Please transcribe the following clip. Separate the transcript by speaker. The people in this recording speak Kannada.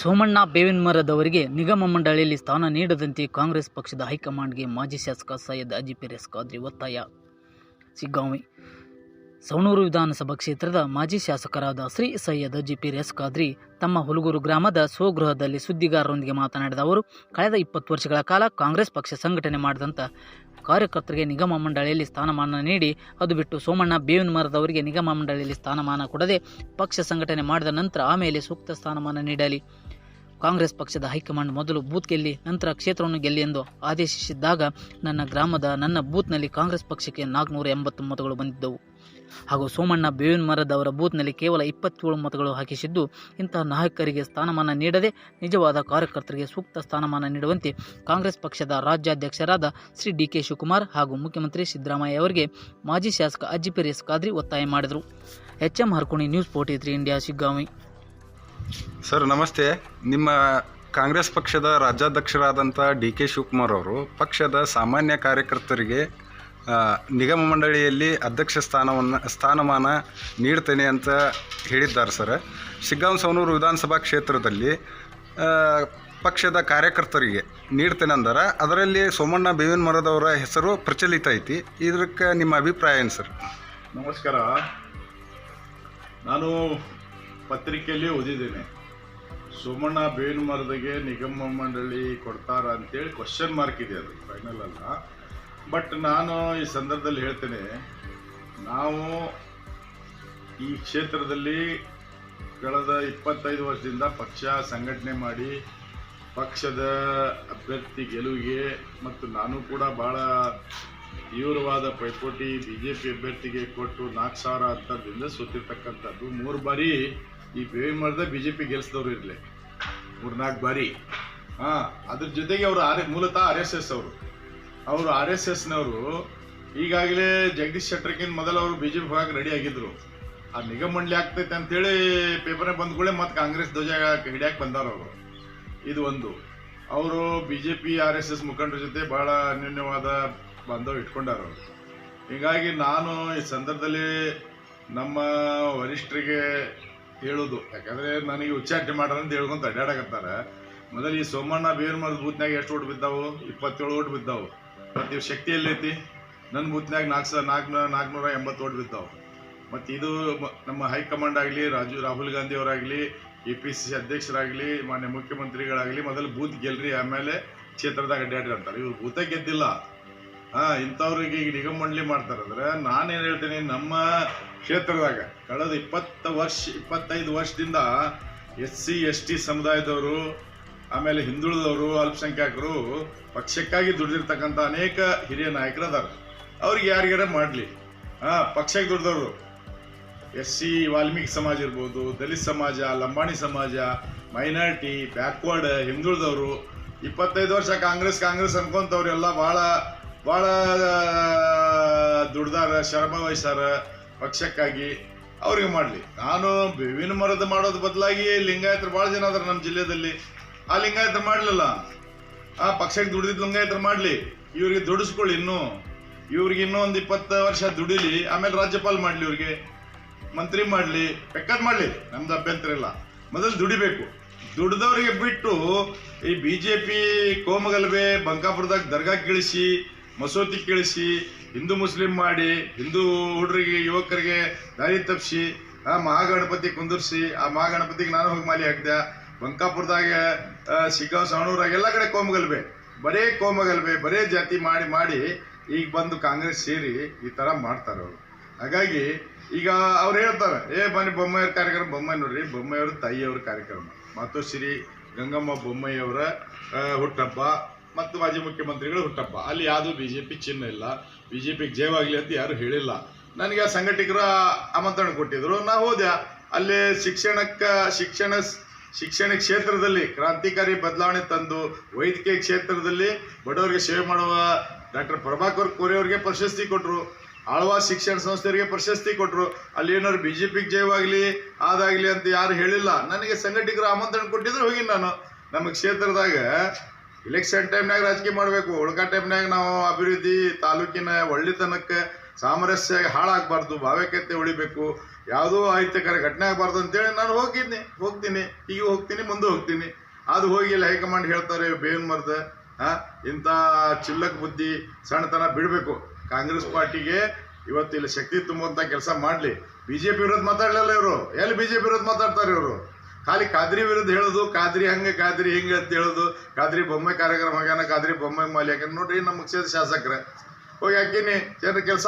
Speaker 1: ಸೋಮಣ್ಣ ಬೇವಿನಮರದವರಿಗೆ ನಿಗಮ ಮಂಡಳಿಯಲ್ಲಿ ಸ್ಥಾನ ನೀಡದಂತೆ ಕಾಂಗ್ರೆಸ್ ಪಕ್ಷದ ಹೈಕಮಾಂಡ್ಗೆ ಮಾಜಿ ಶಾಸಕ ಸೈಯದ್ ಅಜಿಪಿರೆಸ್ ಖಾದ್ರಿ ಒತ್ತಾಯ. ಸಿಗ್ಗಾಂವಿ. ಸವಣೂರು ವಿಧಾನಸಭಾ ಕ್ಷೇತ್ರದ ಮಾಜಿ ಶಾಸಕರಾದ ಶ್ರೀ ಸೈಯದ್ ಅಜಿಪಿರೆಸ್ ಖಾದ್ರಿ ತಮ್ಮ ಹುಲಗೂರು ಗ್ರಾಮದ ಸ್ವಗೃಹದಲ್ಲಿ ಸುದ್ದಿಗಾರರೊಂದಿಗೆ ಮಾತನಾಡಿದ ಅವರು, ಕಳೆದ ಇಪ್ಪತ್ತು ವರ್ಷಗಳ ಕಾಲ ಕಾಂಗ್ರೆಸ್ ಪಕ್ಷ ಸಂಘಟನೆ ಮಾಡಿದಂಥ ಕಾರ್ಯಕರ್ತರಿಗೆ ನಿಗಮ ಮಂಡಳಿಯಲ್ಲಿ ಸ್ಥಾನಮಾನ ನೀಡಿ, ಅದು ಬಿಟ್ಟು ಸೋಮಣ್ಣ ಬೇವಿನ ಮರದವರಿಗೆ ನಿಗಮ ಮಂಡಳಿಯಲ್ಲಿ ಸ್ಥಾನಮಾನ ಕೊಡದೆ ಪಕ್ಷ ಸಂಘಟನೆ ಮಾಡಿದ ನಂತರ ಆಮೇಲೆ ಸೂಕ್ತ ಸ್ಥಾನಮಾನ ನೀಡಲಿ. ಕಾಂಗ್ರೆಸ್ ಪಕ್ಷದ ಹೈಕಮಾಂಡ್ ಮೊದಲು ಬೂತ್ ಗೆಲ್ಲಿ, ನಂತರ ಕ್ಷೇತ್ರವನ್ನು ಗೆಲ್ಲಿ ಎಂದು ಆದೇಶಿಸಿದ್ದಾಗ, ನನ್ನ ಗ್ರಾಮದ ನನ್ನ ಬೂತ್ನಲ್ಲಿ ಕಾಂಗ್ರೆಸ್ ಪಕ್ಷಕ್ಕೆ ನಾಲ್ಕುನೂರ ಎಂಬತ್ತು ಮತಗಳು ಬಂದಿದ್ದವು. ಹಾಗೂ ಸೋಮಣ್ಣ ಬೇವಿನ ಮರದವರ ಬೂತ್ನಲ್ಲಿ ಕೇವಲ ಇಪ್ಪತ್ತೇಳು ಮತಗಳು ಹಾಕಿಸಿದ್ದು, ಇಂತಹ ನಾಯಕರಿಗೆ ಸ್ಥಾನಮಾನ ನೀಡದೆ ನಿಜವಾದ ಕಾರ್ಯಕರ್ತರಿಗೆ ಸೂಕ್ತ ಸ್ಥಾನಮಾನ ನೀಡುವಂತೆ ಕಾಂಗ್ರೆಸ್ ಪಕ್ಷದ ರಾಜ್ಯಾಧ್ಯಕ್ಷರಾದ ಶ್ರೀ ಡಿ ಕೆ ಶಿವಕುಮಾರ್ ಹಾಗೂ ಮುಖ್ಯಮಂತ್ರಿ ಸಿದ್ದರಾಮಯ್ಯ ಅವರಿಗೆ ಮಾಜಿ ಶಾಸಕ ಅಜ್ಜಿಪೆರಿಯಸ್ ಖಾದ್ರಿ ಒತ್ತಾಯ ಮಾಡಿದರು. H M Harkoni news forty three India, Shiggaon.
Speaker 2: Sir, ನಮಸ್ತೆ. ನಿಮ್ಮ ಕಾಂಗ್ರೆಸ್ ಪಕ್ಷದ ರಾಜ್ಯಾಧ್ಯಕ್ಷರಾದಂಥ ಡಿ ಕೆ ಶಿವಕುಮಾರ್ ಅವರು ಪಕ್ಷದ ಸಾಮಾನ್ಯ ಕಾರ್ಯಕರ್ತರಿಗೆ ನಿಗಮ ಮಂಡಳಿಯಲ್ಲಿ ಅಧ್ಯಕ್ಷ ಸ್ಥಾನವನ್ನು ಸ್ಥಾನಮಾನ ನೀಡ್ತೇನೆ ಅಂತ ಹೇಳಿದ್ದಾರೆ ಸರ್. ಶಿಗ್ಗಾಂವ್ ಸವನೂರು ವಿಧಾನಸಭಾ ಕ್ಷೇತ್ರದಲ್ಲಿ ಪಕ್ಷದ ಕಾರ್ಯಕರ್ತರಿಗೆ ನೀಡ್ತೇನೆ ಅಂದ್ರೆ. ಅದರಲ್ಲಿ ಸೋಮಣ್ಣ ಬೇವಿನ ಮರದವರ ಹೆಸರು ಪ್ರಚಲಿತ ಐತಿ. ಇದಕ್ಕೆ ನಿಮ್ಮ ಅಭಿಪ್ರಾಯ ಏನು ಸರ್?
Speaker 3: ನಮಸ್ಕಾರ. ನಾನು ಪತ್ರಿಕೆಯಲ್ಲಿ ಓದಿದ್ದೇನೆ. ಸೋಮಣ್ಣ ಬೇವಿನ ಮರದಿಗೆ ನಿಗಮ ಮಂಡಳಿ ಕೊಡ್ತಾರ ಅಂತೇಳಿ ಕ್ವಶನ್ ಮಾರ್ಕ್ ಇದೆ ಅದು ಫೈನಲ್ ಅಲ್ಲ. ಬಟ್ ನಾನು ಈ ಸಂದರ್ಭದಲ್ಲಿ ಹೇಳ್ತೇನೆ, ನಾವು ಈ ಕ್ಷೇತ್ರದಲ್ಲಿ ಕಳೆದ ಇಪ್ಪತ್ತೈದು ವರ್ಷದಿಂದ ಪಕ್ಷ ಸಂಘಟನೆ ಮಾಡಿ, ಪಕ್ಷದ ಅಭ್ಯರ್ಥಿ ಗೆಲುವಿಗೆ ಮತ್ತು ನಾನು ಕೂಡ ಭಾಳ ತೀವ್ರವಾದ ಪೈಪೋಟಿ ಬಿ ಜೆ ಪಿ ಅಭ್ಯರ್ಥಿಗೆ ಕೊಟ್ಟು ನಾಲ್ಕು ಸಾವಿರ ಅಂತದ್ದರಿಂದ ಸುತ್ತಿರ್ತಕ್ಕಂಥದ್ದು ಮೂರು ಬಾರಿ ಈ ಮಾಡಿದ ಬಿ ಜೆ ಪಿ ಗೆಲ್ಸಿದವ್ರು ಇರಲಿ. ಮೂರ್ನಾಲ್ಕು ಬಾರಿ. ಹಾಂ, ಅದ್ರ ಜೊತೆಗೆ ಅವರು ಆರ್, ಮೂಲತಃ ಆರ್ ಎಸ್ ಎಸ್ ಅವರು. ಅವರು ಆರ್ ಎಸ್ ಎಸ್ನವರು. ಈಗಾಗಲೇ ಜಗದೀಶ್ ಶೆಟ್ಟರ್ಗಿಂತ ಮೊದಲು ಅವರು ಬಿ ಜೆ ಪಿ ಹೋಗಕ್ಕೆ ರೆಡಿ ಆಗಿದ್ರು. ಆ ನಿಗಮ ಮಂಡಳಿ ಆಗ್ತೈತೆ ಅಂತೇಳಿ ಪೇಪರ್ನ ಕೂಡಲೇ ಮತ್ತೆ ಕಾಂಗ್ರೆಸ್ ಧ್ವಜ ಹಿಡಿಯಕ್ಕೆ ಬಂದಾರ ಅವರು. ಇದು ಒಂದು. ಅವರು B J P R S S ಮುಖಂಡರ ಜೊತೆ ಬಹಳ ಅನ್ಯೋನ್ಯವಾದ ಬಾಂಧವ್ಯ ಇಟ್ಕೊಂಡಾರ ಅವರು. ಹೀಗಾಗಿ ನಾನು ಈ ಸಂದರ್ಭದಲ್ಲಿ ನಮ್ಮ ವರಿಷ್ಠರಿಗೆ ಹೇಳೋದು. ಯಾಕಂದ್ರೆ ನನಗೆ ಉಚ್ಚಾಟನೆ ಮಾಡ್ರ ಅಂತ ಹೇಳ್ಕೊಂತ ಅಡ್ಡಾಡಕತ್ತಾರ ಮೊದಲು ಈ ಸೋಮಣ್ಣ ಬೇರ್ ಮರದ ಬೂತ್ನಾಗ ಎಷ್ಟು ಓಟ್ ಬಿದ್ದಾವು? ಇಪ್ಪತ್ತೇಳು ಓಟ್ ಬಿದ್ದಾವು. ಇವ್ ಶಕ್ತಿ ಎಲ್ಲೈತಿ ನನ್ನ ಬೂತ್ನಾಗ ನಾಲ್ಕು ಸಾವಿರ ನಾಲ್ಕುನೂರ ನಾಲ್ಕುನೂರ ಎಂಬತ್ತು ಓಟ್ ಬಿದ್ದಾವೆ. ಮತ್ತು ಇದು ನಮ್ಮ ಹೈಕಮಾಂಡ್ ಆಗಲಿ, ರಾಜು ರಾಹುಲ್ ಗಾಂಧಿ ಅವರಾಗಲಿ, ಎ ಪಿ ಸಿ ಅಧ್ಯಕ್ಷರಾಗಲಿ, ಮಾನ್ಯ ಮುಖ್ಯಮಂತ್ರಿಗಳಾಗಲಿ, ಮೊದಲು ಬೂತ್ ಗೆಲ್ರಿ, ಆಮೇಲೆ ಕ್ಷೇತ್ರದಾಗ ಅಡ್ಡಾಡ್ರಿ ಅಂತಾರೆ. ಇವ್ರು ಬೂತ ಗೆದ್ದಿಲ್ಲ. ಹಾಂ, ಇಂಥವ್ರಿಗೆ ಈಗ ನಿಗಮ ಮಂಡಳಿ ಮಾಡ್ತಾರಂದ್ರೆ ನಾನೇನು ಹೇಳ್ತೀನಿ, ನಮ್ಮ ಕ್ಷೇತ್ರದಾಗ ಕಳೆದ ಇಪ್ಪತ್ತು ವರ್ಷ ಇಪ್ಪತ್ತೈದು ವರ್ಷದಿಂದ ಎಸ್ ಸಿ, ಎಸ್ ಟಿ ಸಮುದಾಯದವರು ಆಮೇಲೆ ಹಿಂದುಳಿದವರು ಅಲ್ಪಸಂಖ್ಯಾತರು ಪಕ್ಷಕ್ಕಾಗಿ ದುಡಿದಿರ್ತಕ್ಕಂಥ ಅನೇಕ ಹಿರಿಯ ನಾಯಕರು ಅದಾರ ಅವ್ರಿಗೆ ಯಾರಿಗಾರ ಮಾಡಲಿ. ಹಾಂ, ಪಕ್ಷಕ್ಕೆ ದುಡ್ದವರು. ಎಸ್ ಸಿ ವಾಲ್ಮೀಕಿ ಸಮಾಜ ಇರ್ಬೋದು, ದಲಿತ ಸಮಾಜ, ಲಂಬಾಣಿ ಸಮಾಜ, ಮೈನಾರಿಟಿ, ಬ್ಯಾಕ್ವರ್ಡ್, ಹಿಂದುಳಿದವರು. ಇಪ್ಪತ್ತೈದು ವರ್ಷ ಕಾಂಗ್ರೆಸ್ ಕಾಂಗ್ರೆಸ್ ಅನ್ಕೊಂತವ್ರೆಲ್ಲ ಭಾಳ ಭಾಳ ದುಡ್ದಾರ, ಶ್ರಮ ವಹಿಸಾರ ಪಕ್ಷಕ್ಕಾಗಿ. ಅವ್ರಿಗೆ ಮಾಡಲಿ. ನಾನು ಬೇವಿನ ಮರದ ಮಾಡೋದು ಬದಲಾಗಿ ಲಿಂಗಾಯತರು ಭಾಳ ಜನ ಅದಾರ ನಮ್ಮ ಜಿಲ್ಲೆಯಲ್ಲಿ ಆ ಲಿಂಗಾಯತ ಮಾಡಲಿಲ್ಲ. ಆ ಪಕ್ಷಕ್ಕೆ ದುಡಿದಿದ್ದು ಲಿಂಗಾಯತರು ಮಾಡಲಿ. ಇವ್ರಿಗೆ ದುಡಿಸ್ಕೊಳ್ಳಿ ಇನ್ನೂ. ಇವ್ರಿಗೆ ಇನ್ನೂ ಒಂದು ಇಪ್ಪತ್ತು ವರ್ಷ ದುಡಿಲಿ, ಆಮೇಲೆ ರಾಜ್ಯಪಾಲ ಮಾಡಲಿ ಇವ್ರಿಗೆ. ಮಂತ್ರಿ ಮಾಡಲಿ, ಬೇಕಾದ್ ಮಾಡಲಿ. ನಮ್ದು ಅಭ್ಯಂತರ ಇಲ್ಲ. ಮೊದಲು ದುಡಿಬೇಕು. ದುಡ್ದವ್ರಿಗೆ ಬಿಟ್ಟು ಈ ಬಿ ಜೆ ಪಿ ಕೋಮಗಲ್ವೆ ಬಂಕಾಪುರದಾಗ ದರ್ಗಾ ಕೀಳಿಸಿ, ಮಸೂತಿ ಕೀಳಿಸಿ, ಹಿಂದೂ ಮುಸ್ಲಿಂ ಮಾಡಿ, ಹಿಂದೂ ಹುಡುಗರಿಗೆ ಯುವಕರಿಗೆ ದಾರಿ ತಪ್ಪಿಸಿ, ಆ ಮಹಾಗಣಪತಿ ಕುಂದರ್ಸಿ, ಆ ಮಹಾಗಣಪತಿಗೆ ನಾನು ಹೋಗಿ ಮಾಲಿ ಹಾಕಿದೆ, ಬಂಕಾಪುರದಾಗ ಶಿಗ್ಗಾಂವ್ ಸಾಣೂರಾಗ ಎಲ್ಲ ಕಡೆ ಕೋಮಗಲ್ಬೆ. ಬರೇ ಕೋಮಗಲ್ಬೆ, ಬರೇ ಜಾತಿ ಮಾಡಿ ಮಾಡಿ ಈಗ ಬಂದು ಕಾಂಗ್ರೆಸ್ ಸೇರಿ ಈ ತರ ಮಾಡ್ತಾರೆ ಅವರು. ಹಾಗಾಗಿ ಈಗ ಅವ್ರು ಹೇಳ್ತಾರೆ, ಏ, ಬನ್ನಿ ಬೊಮ್ಮಾಯಿಯವ್ರ ಕಾರ್ಯಕ್ರಮ, ಬೊಮ್ಮಾಯಿ ನೋಡ್ರಿ, ಬೊಮ್ಮಾಯಿಯವ್ರ ತಾಯಿಯವ್ರ ಕಾರ್ಯಕ್ರಮ. ಮಾತೋಶ್ರೀ ಗಂಗಮ್ಮ ಬೊಮ್ಮಾಯಿಯವರ ಹುಟ್ಟಪ್ಪ ಮತ್ತು ಮಾಜಿ ಮುಖ್ಯಮಂತ್ರಿಗಳು ಹುಟ್ಟಪ್ಪ. ಅಲ್ಲಿ ಯಾವುದು ಬಿ ಜೆ ಪಿ ಚಿಹ್ನೆ ಇಲ್ಲ. ಬಿ ಜೆ ಪಿಗೆ ಜಯವಾಗಲಿ ಅಂತ ಯಾರು ಹೇಳಿಲ್ಲ. ನನಗೆ ಆ ಸಂಘಟಕರು ಆಮಂತ್ರಣ ಕೊಟ್ಟಿದ್ರು. ನಾ ಹೋದೆ. ಅಲ್ಲಿ ಶಿಕ್ಷಣಕ್ಕೆ, ಶಿಕ್ಷಣ ಶಿಕ್ಷಣ ಕ್ಷೇತ್ರದಲ್ಲಿ ಕ್ರಾಂತಿಕಾರಿ ಬದಲಾವಣೆ ತಂದು ವೈದ್ಯಕೀಯ ಕ್ಷೇತ್ರದಲ್ಲಿ ಬಡವರಿಗೆ ಸೇವೆ ಮಾಡುವ ಡಾಕ್ಟರ್ ಪ್ರಭಾಕರ್ ಕೋರೆ ಅವರಿಗೆ ಪ್ರಶಸ್ತಿ ಕೊಟ್ಟರು ಆಳ್ವಾಸ್ ಶಿಕ್ಷಣ ಸಂಸ್ಥೆಯವರಿಗೆ ಪ್ರಶಸ್ತಿ ಕೊಟ್ಟರು ಅಲ್ಲಿ ಏನಾದ್ರು ಬಿ ಜೆ ಪಿಗೆ ಜಯವಾಗಲಿ ಅದಾಗಲಿ ಅಂತ ಯಾರು ಹೇಳಿಲ್ಲ. ನನಗೆ ಸಂಘಟಕರು ಆಮಂತ್ರಣ ಕೊಟ್ಟಿದ್ರು ಹೋಗಿ ನಾನು. ನಮ್ಮ ಕ್ಷೇತ್ರದಾಗ ಇಲೆಕ್ಷನ್ ಟೈಮ್ನಾಗ ರಾಜಕೀಯ ಮಾಡಬೇಕು. ಉಳ್ಕಾ ಟೈಮ್ನಾಗ ನಾವು ಅಭಿವೃದ್ಧಿ ತಾಲೂಕಿನ ಒಳ್ಳೆತನಕ್ಕೆ ಸಾಮರಸ್ಯ ಹಾಳಾಗಬಾರ್ದು, ಭಾವೈಕ್ಯತೆ ಉಳಿಬೇಕು, ಯಾವುದೋ ಅಹಿತಕರ ಘಟನೆ ಆಗಬಾರ್ದು ಅಂತೇಳಿ ನಾನು ಹೋಗಿದ್ದೀನಿ ಹೋಗ್ತೀನಿ ಈಗ ಹೋಗ್ತೀನಿ, ಮುಂದೆ ಹೋಗ್ತೀನಿ. ಅದು ಹೋಗಿ ಇಲ್ಲಿ ಹೈಕಮಾಂಡ್ ಹೇಳ್ತಾರೆ ಬೇವಿನ ಮರದ ಇಂಥ ಚಿಲ್ಲಕ್ ಬುದ್ಧಿ ಸಣ್ಣತನ ಬಿಡಬೇಕು. ಕಾಂಗ್ರೆಸ್ ಪಾರ್ಟಿಗೆ ಇವತ್ತು ಇಲ್ಲಿ ಶಕ್ತಿ ತುಂಬುವಂಥ ಕೆಲಸ ಮಾಡಲಿ. ಬಿ ಜೆ ಪಿ ವಿರುದ್ಧ ಮಾತಾಡಲಿಲ್ಲ ಇವರು. ಎಲ್ಲಿ ಬಿ ಜೆ ಪಿ ವಿರುದ್ಧ ಮಾತಾಡ್ತಾರೆ ಇವರು? ಖಾಲಿ ಖಾದ್ರಿ ವಿರುದ್ಧ ಹೇಳೋದು ಖಾದ್ರಿ ಹಂಗೆ ಖಾದ್ರಿ ಹಿಂಗೆ ಅಂತ ಹೇಳೋದು. ಖಾದ್ರಿ ಬೊಮ್ಮೆ ಕಾರ್ಯಕ್ರಮ ಆಗ್ಯಾನ ಖಾದ್ರಿ ಬೊಮ್ಮೆ ಮಾಲಿ ಹಾಕ್ಯಾನ ನೋಡ್ರಿ ನಮ್ಮ ಕ್ಷೇತ್ರ ಶಾಸಕರೇ. ಹೋಗಿ ಹಾಕೀನಿ. ಜನರ ಕೆಲಸ